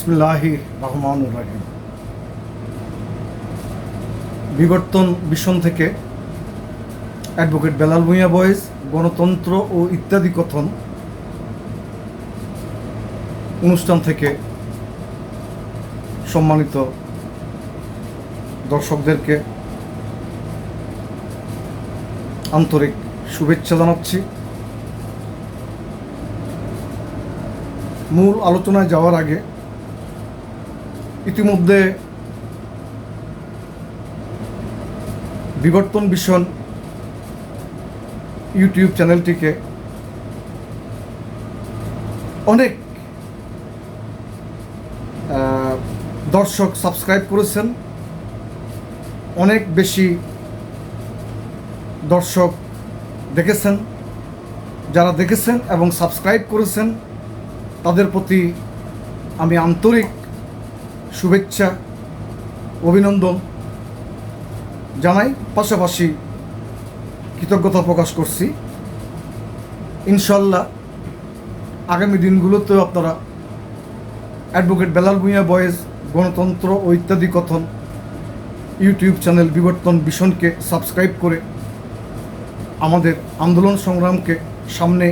বিসমুল্লাহি রহমান রাহিম। বিবর্তন মিশন থেকে অ্যাডভোকেট বেলাল ভূঁইয়া বয়েস গণতন্ত্র ও ইত্যাদি কথন অনুষ্ঠান থেকে সম্মানিত দর্শকদেরকে আন্তরিক শুভেচ্ছা জানাচ্ছি। মূল আলোচনায় যাওয়ার আগে ইতিমধ্যে বিবর্তন ভীষণ ইউটিউব চ্যানেলটিকে অনেক দর্শক সাবস্ক্রাইব করেছেন। অনেক বেশি দর্শক দেখেছেন। যারা দেখেছেন এবং সাবস্ক্রাইব করেছেন, তাদের প্রতি আমি আন্তরিক শুভেচ্ছা, অভিনন্দন। জানাই পাশাপাশি কৃতজ্ঞতা প্রকাশ করছি। ইনশাল্লাহ আগামী দিনগুলোতেও আপনারা অ্যাডভোকেট বেলাল ভূঁইয়া বয়েজ গণতন্ত্র ও ইত্যাদি কথন ইউটিউব চ্যানেল বিবর্তন ভীষণকে সাবস্ক্রাইব করে আমাদের আন্দোলন সংগ্রামকে সামনে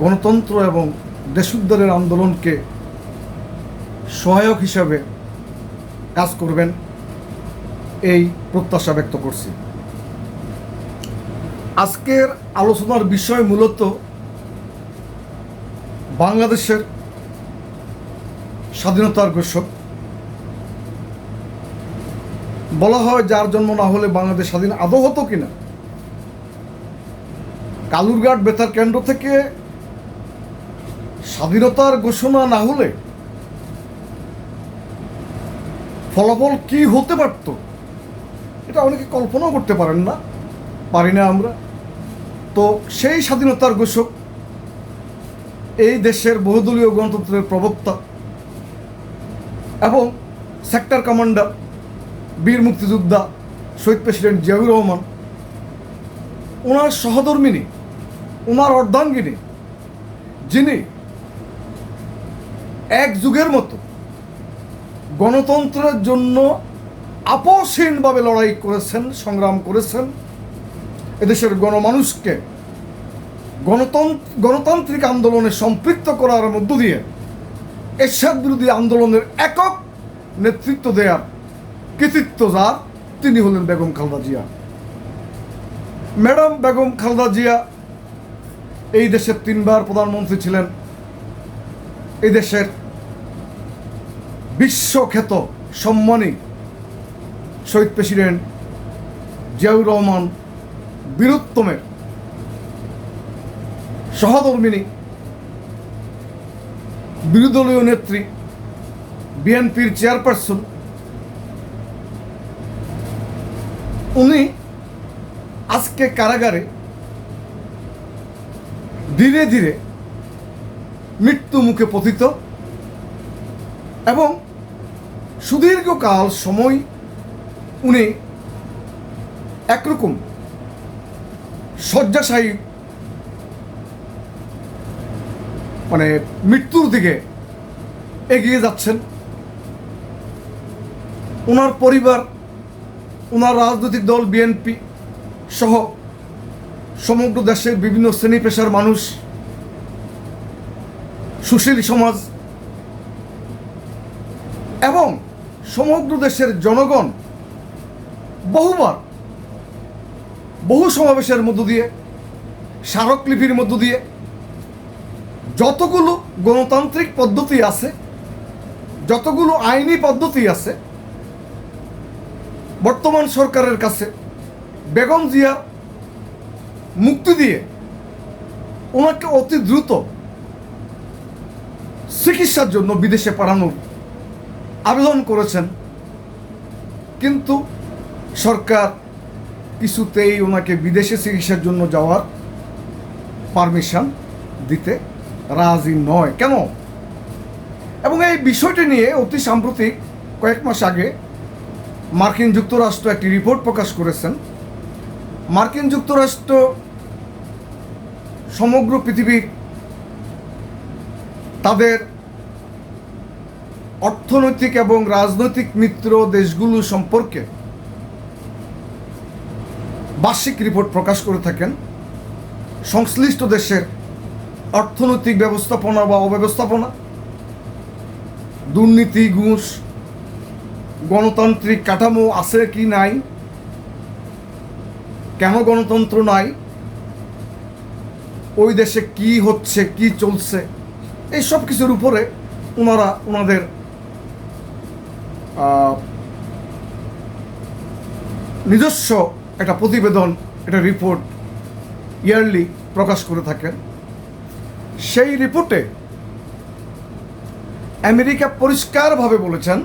গণতন্ত্র এবং দেশোদ্ধারের আন্দোলনকে সহায়ক হিসাবে কাজ করবেন এই প্রত্যাশা ব্যক্ত করছি। আজকের আলোচনার বিষয় মূলত বাংলাদেশের স্বাধীনতার ঘোষক বলা হয় যার জন্ম না হলে বাংলাদেশ স্বাধীন আদৌ হতো কিনা? কালুরঘাট বেতার কেন্দ্র থেকে স্বাধীনতার ঘোষণা না হলে ফলাফল কি হতে পারত? এটা অনেকে কল্পনাও করতে পারেন না। পারি না আমরা। তো সেই স্বাধীনতার ঘোষক, এই দেশের বহুদলীয় গণতন্ত্রের প্রবক্তা এবং সেক্টর কমান্ডার বীর মুক্তিযোদ্ধা শহীদ প্রেসিডেন্ট জিয়াউর রহমান ওনার সহধর্মিনী ওনার অর্ধাঙ্গিনী, যিনি এক যুগের মতো গণতন্ত্রের জন্য আপসহীনভাবে লড়াই করেছেন, সংগ্রাম করেছেন এদেশের গণমানুষকে। গণতন্ত্র, গণতান্ত্রিক আন্দোলনে সম্পৃক্ত করার মধ্য দিয়ে এরশাদ বিরোধী আন্দোলনের একক নেতৃত্ব দেয়ার কৃতিত্ব যার, তিনি হলেন বেগম খালদা জিয়া। ম্যাডাম বেগম খালদা জিয়া এই দেশের তিনবার প্রধানমন্ত্রী ছিলেন। এই দেশের বিশ্বখ্যাত সম্মানী শহীদ প্রেসিডেন্ট জিয়াউর রহমান বীরুত্তমের সহধর্মিনী, বিরোধীদলীয় নেত্রী, বিএনপির চেয়ারপারসন। উনি আজকে কারাগারে ধীরে ধীরে মৃত্যু মুখে পতিত এবং সুদীর্ঘকাল সময় উনি একরকম শয্যাশায়ী মানে মৃত্যুর দিকে এগিয়ে যাচ্ছেন। ওনার পরিবার, ওনার রাজনৈতিক দল বিএনপি সহ সমগ্র দেশের বিভিন্ন শ্রেণি পেশার মানুষ, সুশীল সমাজ এবং সমগ্র দেশের জনগণ বহুবার, বহু সমাবেশের মধ্য দিয়ে, স্মারকলিপির মধ্য দিয়ে, যতগুলো গণতান্ত্রিক পদ্ধতি আছে, যতগুলো আইনি পদ্ধতি আছে, বর্তমান সরকারের কাছে বেগম জিয়া মুক্তি দিয়ে ওনাকে অতি দ্রুত চিকিৎসার জন্য বিদেশে পাঠানোর আবেদন করেছেন। কিন্তু সরকার কিছুতেই ওনাকে বিদেশে চিকিৎসার জন্য যাওয়ার পারমিশন দিতে রাজি নয়। কেন? এবং এই বিষয়টি নিয়ে অতি সাম্প্রতিক কয়েক মাস আগে মার্কিন যুক্তরাষ্ট্র একটি রিপোর্ট প্রকাশ করেছেন। মার্কিন যুক্তরাষ্ট্র সমগ্র পৃথিবীর তাদের অর্থনৈতিক এবং রাজনৈতিক মিত্র দেশগুলো সম্পর্কে বার্ষিক রিপোর্ট প্রকাশ করে থাকেন। সংশ্লিষ্ট দেশের অর্থনৈতিক ব্যবস্থাপনা বা অব্যবস্থাপনা, দুর্নীতি, ঘুষ, গণতান্ত্রিক কাঠামো আছে কি নাই, কেন গণতন্ত্র নাই, ওই দেশে কি হচ্ছে, কি চলছে, এই সব কিছুর উপরে ওনারা ওনাদের নিজস্ব একটা প্রতিবেদন, একটা রিপোর্ট ইয়ারলি প্রকাশ করে থাকেন। সেই রিপোর্টে আমেরিকা পরিষ্কারভাবে বলেছেন,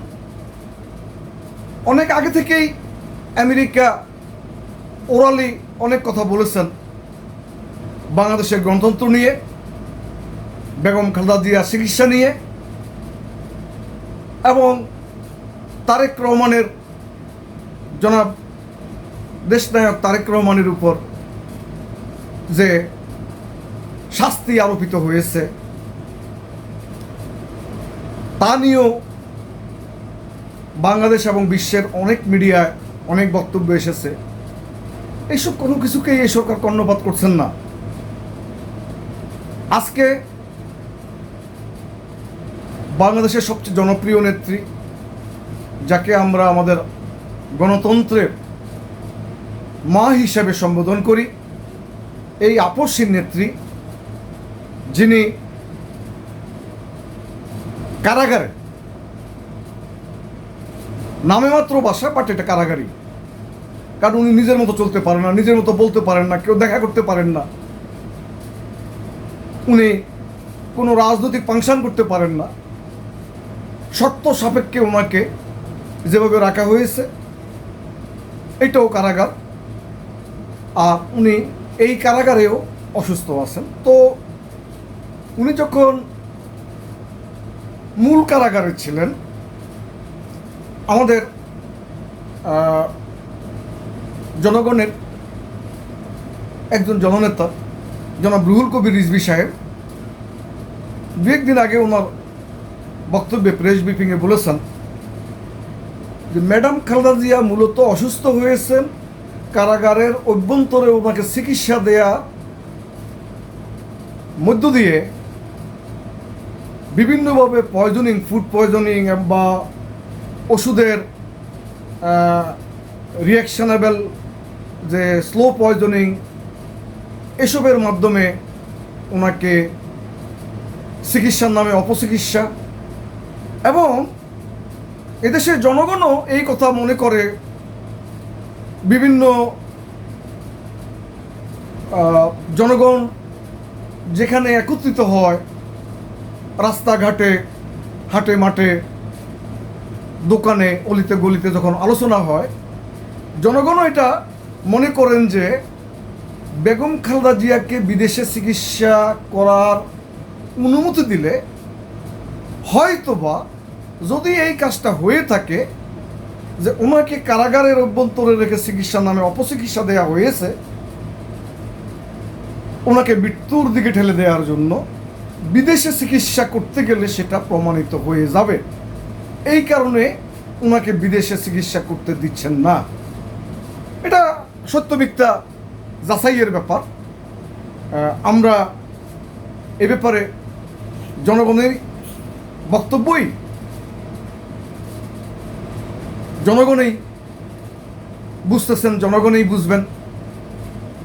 অনেক আগে থেকেই আমেরিকা ওরালি অনেক কথা বলেছেন। বাংলাদেশের গণতন্ত্র নিয়ে, বেগম খালেদা জিয়া চিকিৎসা নিয়ে, এবং তারেক রহমানের, জনাব দেশনায়ক তারেক রহমানের উপর যে শাস্তি আরোপিত হয়েছে, তা নিয়েও বাংলাদেশ এবং বিশ্বের অনেক মিডিয়ায় অনেক বক্তব্য এসেছে। এইসব কোনো কিছুকেই এই সরকার কর্ণপাত করছেন না। আজকে বাংলাদেশের সবচেয়ে জনপ্রিয় নেত্রী যাকে আমরা আমাদের গণতন্ত্রের মা হিসেবে সম্বোধন করি, এই আপসীর নেত্রী যিনি কারাগারে, নামে মাত্র বাসা, বাট এটা কারাগারি কারণ উনি নিজের মতো চলতে পারেন না, নিজের মতো বলতে পারেন না, কেউ দেখা করতে পারেন না। উনি কোনো রাজনৈতিক ফাংশন করতে পারেন না। শর্ত সাপেক্ষে ওনাকে যেভাবে রাখা হয়েছে, এটাও কারাগার। আর উনি এই কারাগারেও অসুস্থ আছেন। তো উনি যখন মূল কারাগারে ছিলেন, আমাদের জনগণের একজন জননেতা, জনাব রুহুল কবির রিজভি সাহেব দু একদিন আগে ওনার বক্তব্যে প্রেস ব্রিফিংয়ে বলেছেন যে ম্যাডাম খালেদা জিয়া মূলত অসুস্থ হয়েছেন। কারাগারের অভ্যন্তরে ওনাকে চিকিৎসা দেয়া, মধ্য দিয়ে বিভিন্নভাবে পয়জনিং ফুড পয়জনিং বা ওষুধের রিয়াকশনেবল যে স্লো পয়জনিং এসবের মাধ্যমে ওনাকে চিকিৎসার নামে অপচিকিৎসা এবং এদেশের জনগণও এই কথা মনে করে বিভিন্ন জনগণ যেখানে একত্রিত হয়, রাস্তাঘাটে, হাটে মাঠে, দোকানে, অলিতে গলিতে যখন আলোচনা হয়, জনগণও এটা মনে করেন যে বেগম খালেদা জিয়াকে বিদেশে চিকিৎসা করার অনুমতি দিলে হয়তোবা যদি এই কাজটা হয়ে থাকে যে ওনাকে কারাগারের অভ্যন্তরে রেখে চিকিৎসার নামে অপচিকিৎসা দেওয়া হয়েছে ওনাকে মৃত্যুর দিকে ঠেলে দেওয়ার জন্য বিদেশে চিকিৎসা করতে গেলে সেটা প্রমাণিত হয়ে যাবে। এই কারণে ওনাকে বিদেশে চিকিৎসা করতে দিচ্ছেন না। এটা সত্য মিথ্যা যাচাইয়ের ব্যাপার। আমরা এ ব্যাপারে জনগণের বক্তব্যই জনগণই বুঝতেছেন, জনগণই বুঝবেন।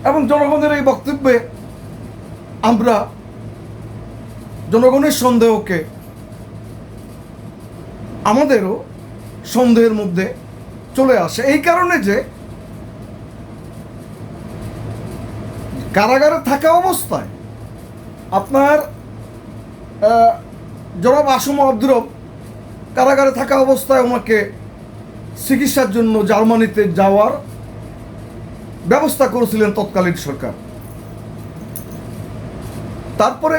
এবং জনগণের এই বক্তব্যে আমরা জনগণের সন্দেহকে, আমাদেরও সন্দেহের মধ্যে চলে আসে। এই কারণে যে কারাগারে থাকা অবস্থায় আপনার জনাব আসম আব্দুরব কারাগারে থাকা অবস্থায় ওনাকে চিকিৎসার জন্য জার্মানিতে যাওয়ার ব্যবস্থা করেছিলেন তৎকালীন সরকার। তারপরে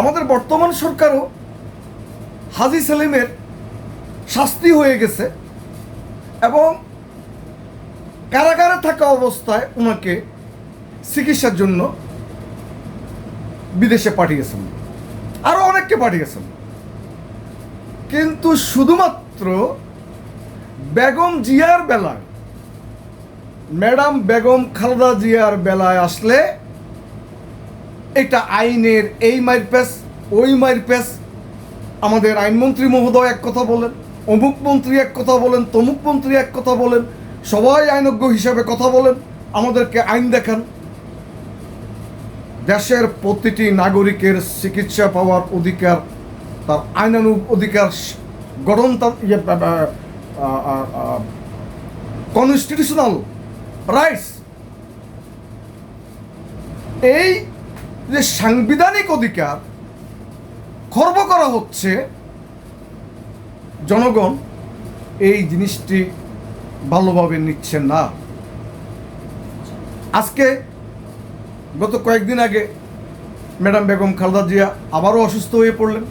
আমাদের বর্তমান সরকারও হাজি সেলিমের শাস্তি হয়ে গেছে এবং কারাগারে থাকা অবস্থায় ওনাকে চিকিৎসার জন্য বিদেশে পাঠিয়েছেন। আরও অনেককে পাঠিয়েছেন। কিন্তু শুধুমাত্র বেগম জিয়ার বেলায়, ম্যাডাম বেগম খালেদা জিয়ার বেলায় আসলে এটা আইনের এই মাইর পেস ওই মাইর পেস আমাদের আইনমন্ত্রী মহোদয় এক কথা বলেন, অমুক মন্ত্রী এক কথা বলেন, তমুক মন্ত্রী এক কথা বলেন, সবাই আইনজ্ঞ হিসাবে কথা বলেন, আমাদেরকে আইন দেখান। দেশের প্রতিটি নাগরিকের চিকিৎসা পাওয়ার অধিকার, তার আইনানুগ অধিকার, গঠন গঠনতার কনস্টিটিউশনাল রাইটস এই যে সাংবিধানিক অধিকার খর্ব করা হচ্ছে জনগণ, এই জিনিসটি ভালোভাবে নিচ্ছেন না। আজকে গত কয়েকদিন আগে ম্যাডাম বেগম খালদা জিয়া আবারও অসুস্থ হয়ে পড়লেন।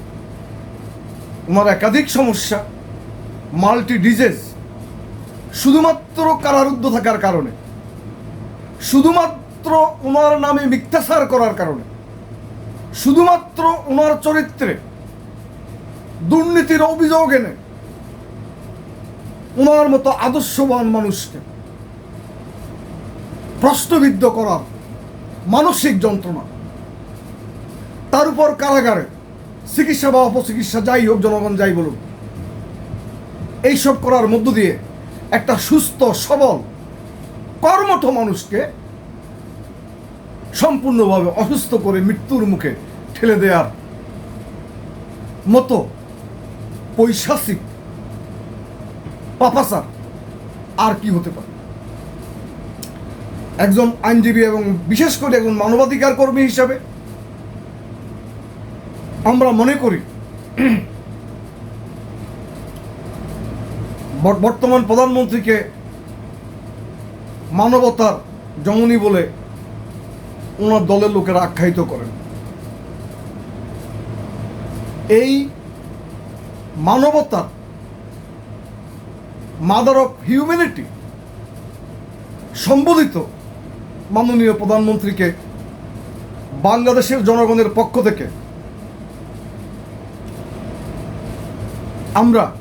ওনার একাধিক সমস্যা মাল্টি ডিজেজ শুধুমাত্র কারারুদ্ধ থাকার কারণে, শুধুমাত্র ওনার নামে মিথ্যাচার করার কারণে, শুধুমাত্র ওনার চরিত্রে দুর্নীতির অভিযোগ এনে ওনার মতো আদর্শবান মানুষকে প্রশ্নবিদ্ধ করার মানসিক যন্ত্রণা, তার উপর কারাগারে চিকিৎসা বা অপচিকিৎসা যাই হোক, জনগণ যাই বলুন এইসব করার মধ্য দিয়ে একটা সুস্থ, সবল, কর্মঠ মানুষকে সম্পূর্ণভাবে অসুস্থ করে মৃত্যুর মুখে ঠেলে দেওয়ার মতো পৈশাচিক পাপাসার আর কি হতে পারে? একজন আইনজীবী এবং বিশেষ করে একজন মানবাধিকার কর্মী হিসাবে আমরা মনে করি বর- বর্তমান প্রধানমন্ত্রীকে মানবতার জননী বলে ওনার দলের লোকেরা আখ্যায়িত করেন। এই মানবতার মাদার অফ হিউম্যানিটি সম্বোধিত মাননীয় প্রধানমন্ত্রীকে বাংলাদেশের জনগণের পক্ষ থেকে আমরা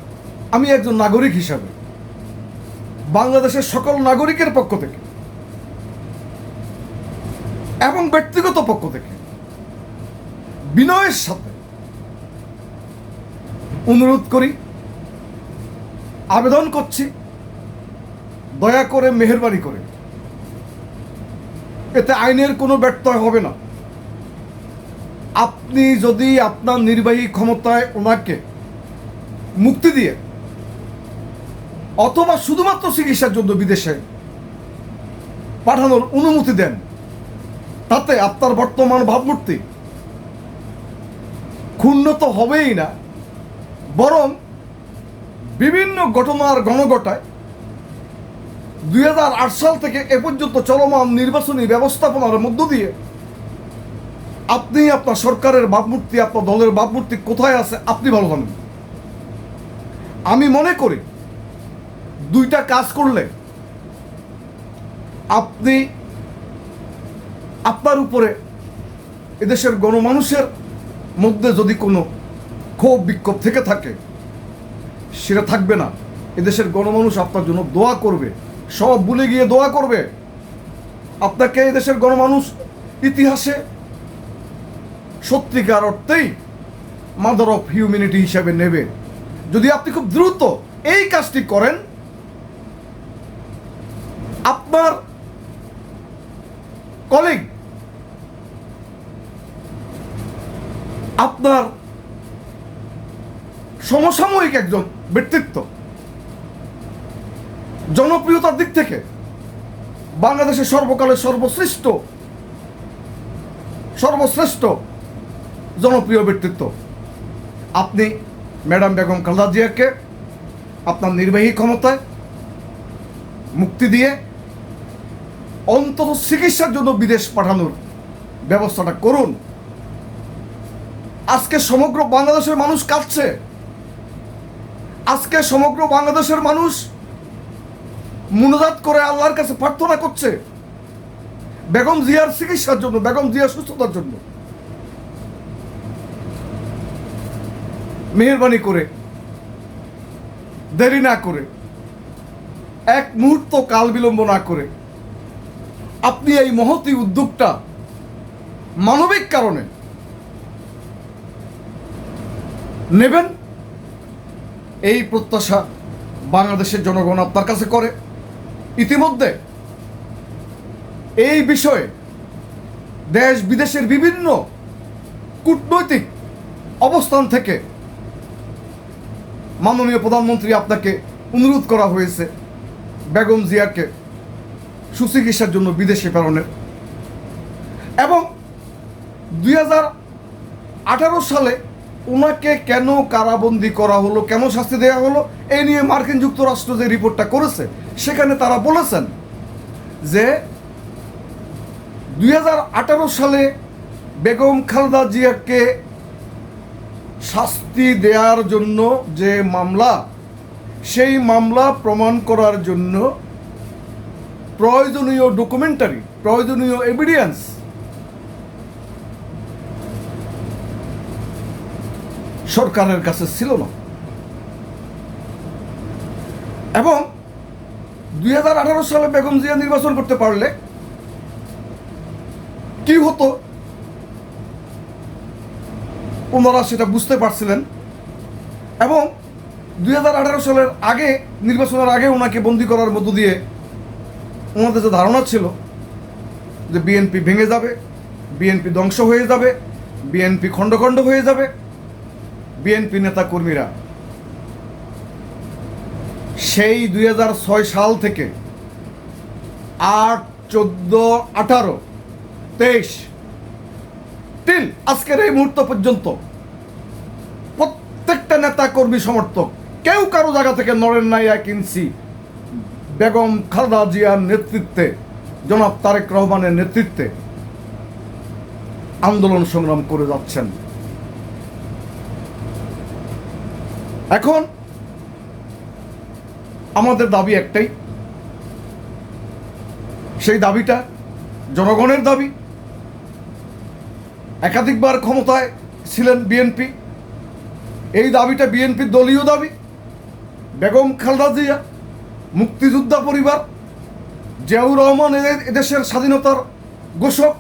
আমি একজন নাগরিক হিসাবে, বাংলাদেশের সকল নাগরিকের পক্ষ থেকে এবং ব্যক্তিগত পক্ষ থেকে বিনয়ের সাথে অনুরোধ করি, আবেদন করছি, দয়া করে মেহরবানি করে। এতে আইনের কোনো ব্যর্থয় হবে না। আপনি যদি আপনার নির্বাহী ক্ষমতায় ওনাকে মুক্তি দিয়ে অথবা শুধুমাত্র চিকিৎসার জন্য বিদেশে পাঠানোর অনুমতি দেন, তাতে আপনার বর্তমান ভাবমূর্তি ক্ষুণ্ণ তো হবেই না, বরং বিভিন্ন ঘটনার গণঘটায় দুই সাল থেকে এ পর্যন্ত চলমান নির্বাচনী ব্যবস্থাপনার মধ্য দিয়ে আপনি আপনার সরকারের ভাবমূর্তি, আপনার দলের ভাবমূর্তি কোথায় আছে আপনি ভালো জানেন। আমি মনে করি দুইটা কাজ করলে আপনি আপনার উপরে এদেশের গণমানুষের মধ্যে যদি কোনো ক্ষোভ বিক্ষোভ থেকে থাকে, সেটা থাকবে না। এদেশের গণমানুষ আপনার জন্য দোয়া করবে, সব ভুলে গিয়ে দোয়া করবে। আপনাকে এদেশের গণমানুষ ইতিহাসে সত্যিকার অর্থেই মাদার অফ হিউম্যানিটি হিসাবে নেবে। যদি আপনি খুব দ্রুত এই কাজটি করেন আপনার কলিগ আপনার সমসাময়িক একজন ব্যক্তিত্ব, জনপ্রিয়তার দিক থেকে বাংলাদেশের সর্বকালের সর্বশ্রেষ্ঠ সর্বশ্রেষ্ঠ জনপ্রিয় ব্যক্তিত্ব। আপনি ম্যাডাম বেগম খালেদা জিয়াকে আপনার নির্বাহী ক্ষমতায় মুক্তি দিয়ে অন্তত চিকিৎসার জন্য বিদেশ পাঠানোর ব্যবস্থাটা করুন। আজকে সমগ্র বাংলাদেশের মানুষ কাঁদছে। আজকে সমগ্র বাংলাদেশের মানুষ মুনাজাত করে আল্লাহর কাছে প্রার্থনা করছে। বেগম জিয়ার চিকিৎসার জন্য, বেগম জিয়ার সুস্থতার জন্য। মেহরবানি করে, দেরি না করে, এক মুহূর্ত কাল বিলম্ব না করে আপনি এই মহতি উদ্যোগটা মানবিক কারণে নেবেন, এই প্রত্যাশা বাংলাদেশের জনগণ আপনার কাছে করে। ইতিমধ্যে এই বিষয়ে দেশ বিদেশের বিভিন্ন কূটনৈতিক অবস্থান থেকে মাননীয় প্রধানমন্ত্রী আপনাকে অনুরোধ করা হয়েছে, বেগম জিয়াকে সুচিকিৎসার জন্য বিদেশে প্রেরণের এবং দুই সালে ওনাকে কেন কারাবন্দি করা হলো, কেন শাস্তি দেওয়া হলো, এই নিয়ে মার্কিন যুক্তরাষ্ট্র যে রিপোর্টটা করেছে, সেখানে তারা বলেছেন যে দুই হাজার আঠারো সালে বেগম খালেদা জিয়াকে শাস্তি দেওয়ার জন্য যে মামলা, সেই মামলা প্রমাণ করার জন্য প্রয়োজনীয় ডকুমেন্টারি প্রয়োজনীয় এভিডেন্স সরকারের কাছে ছিল না। এবং দুই হাজার আঠারো সালে বেগম জিয়া নির্বাচন করতে পারলে কি হতো? ওনারা সেটা বুঝতে পারছিলেন। এবং দুই হাজার আঠারো সালের আগে, নির্বাচনের আগে ওনাকে বন্দি করার মধ্য দিয়ে ওনাদের যে ধারণা ছিল যে বিএনপি ভেঙে যাবে বিএনপি ধ্বংস হয়ে যাবে বিএনপি খণ্ড খণ্ড হয়ে যাবে বিএনপি নেতা কর্মীরা সেই দুই হাজার ছয় সাল থেকে আট, চোদ্দ, আঠারো, তেইশ টিল আজকের এই মুহূর্ত পর্যন্ত প্রত্যেকটা নেতা কর্মী সমর্থক, কেউ কারও জায়গা থেকে নাই এক ইঞ্চি। বেগম খালেদা জিয়ার নেতৃত্বে, জনাব তারেক রহমানের নেতৃত্বে আন্দোলন সংগ্রাম করে যাচ্ছেন। এখন আমাদের দাবি একটাই, সেই দাবিটা জনগণের দাবি। একাধিকবার ক্ষমতায় ছিলেন বিএনপি, এই দাবিটা বিএনপির দলীয় দাবি। বেগম খালেদা জিয়া মুক্তিযোদ্ধা পরিবার, জিয়াউর রহমান এদেশের স্বাধীনতার ঘোষক,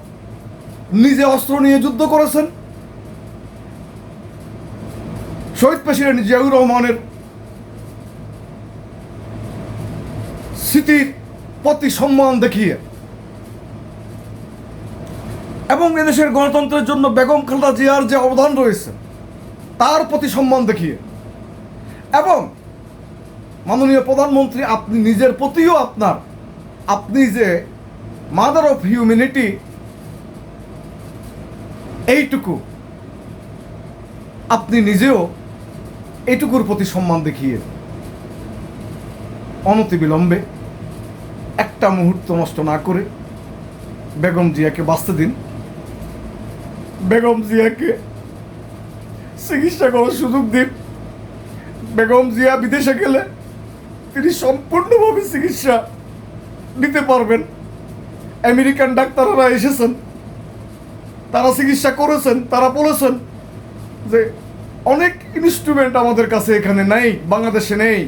নিজে অস্ত্র নিয়ে যুদ্ধ করেছেন। শহীদ প্রেসিডেন্ট জিয়াউর রহমানের স্মৃতির প্রতি সম্মান দেখিয়ে এবং এদেশের গণতন্ত্রের জন্য বেগম খালেদা জিয়ার যে অবদান রয়েছে, তার প্রতি সম্মান দেখিয়ে এবং মাননীয় প্রধানমন্ত্রী, আপনি নিজের প্রতিও আপনার, আপনি যে মাদার অফ হিউম্যানিটি এইটুকু, আপনি নিজেও এইটুকুর প্রতি সম্মান দেখিয়ে অনতিবিলম্বে একটা মুহূর্ত নষ্ট না করে বেগম জিয়াকে বাঁচতে দিন। বেগম জিয়াকে চিকিৎসা করার সুযোগ দিন। বেগম জিয়া বিদেশে গেলে তিনি সম্পূর্ণভাবে চিকিৎসা নিতে পারবেন। আমেরিকান ডাক্তাররা এসেছেন। তারা চিকিৎসা করেছেন, তারা বলেছেন যে অনেক ইনস্ট্রুমেন্ট আমাদের কাছে এখানে নেই, বাংলাদেশে নেই।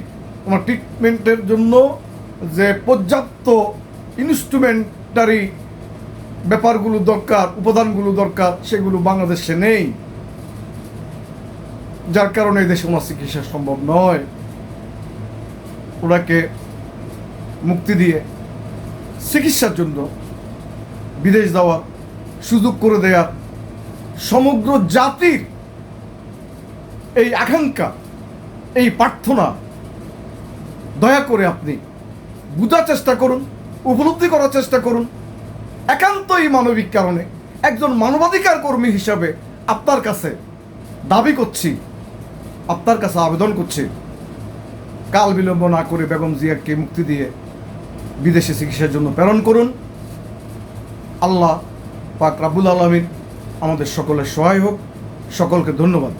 আমার ট্রিটমেন্টের জন্য যে পর্যাপ্ত ইনস্ট্রুমেন্টারি ব্যাপারগুলো দরকার, উপাদানগুলো দরকার, সেগুলো বাংলাদেশে নেই। যার কারণে এই দেশে ওনার চিকিৎসা সম্ভব নয়। ওনাকে মুক্তি দিয়ে চিকিৎসার জন্য বিদেশ যাওয়ার সুযোগ করে দেয়ার সমগ্র জাতির এই আকাঙ্ক্ষা, এই প্রার্থনা, দয়া করে আপনি বুঝার চেষ্টা করুন, উপলব্ধি করার চেষ্টা করুন। একান্তই মানবিক কারণে একজন মানবাধিকার কর্মী হিসাবে আপনার কাছে দাবি করছি, আপনার কাছে আবেদন করছি। কাল বিলম্ব না করে বেগম জিয়াকে মুক্তি দিয়ে বিদেশে চিকিৎসার জন্য প্রেরণ করুন। আল্লাহ পাক রাবুল আলমীর আমাদের সকলের সহায় হোক। সকলকে ধন্যবাদ।